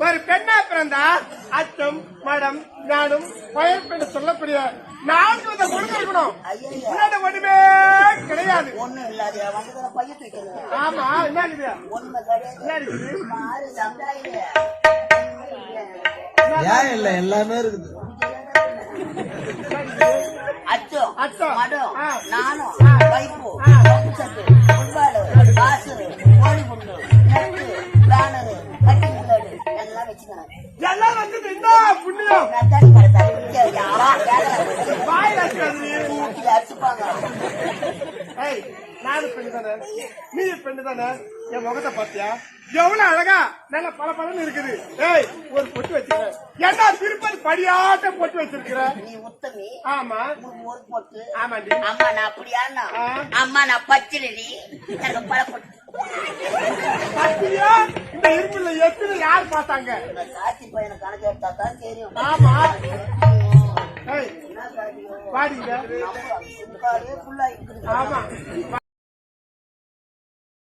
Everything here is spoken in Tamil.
ஒரு பெண்ணா பிறந்தா அச்சம் மடம் ஞானம் பயன் சொல்லக்கூடிய நான்கு வித குணங்கள் இருக்கணும். ஒண்ணுமே தூக்கிறது ஆமா என்ன இருக்குது ஒண்ணுமே கிடையாது மாறு சமுதாயம் ஏன் இல்ல எல்லாமே இருக்குது அச்சம் அச்சம். மடம். நானும். பைப்பு ஆ. பம்புசத்து ஃபுட்பாலு பாசரு கோழிகுண்டு நெட்டு பேனரு கட்டிங் பிளேடு எல்லாம் வச்சுக்கிறேன் எல்லாம் வந்து இந்த புண்ணியம் நத்தாடி கடத்தாடி யாரா கேட்கல வாயில் அடிச்சுப்பாங்க ஏய் நானும் பெண்ணு தானே? நீ பெண்ணு தானே? என் முகத்தை பாத்தியா எவ்வளவு அழகா நல்ல பல இருக்குது. ஏய் ஒரு பொட்டு வச்சிருக்க என்ன திருப்பதி படியாட்ட பொட்டு வச்சிருக்கிற? நீ உத்தமி ஆமா. ஒரு பொட்டு. ஆமாண்டி. அம்மா நான் அப்படியாண்ணா ஆ. அம்மா நான் பச்சிலி எனக்கு பல பொட்டு. பாத்தியா இந்த இருப்புல எத்தனை யார் பார்த்தாங்க? சாத்தி பையனை கணக்கு எடுத்தா தான் தெரியும். ஆமா. பாடிங்க ஆமா.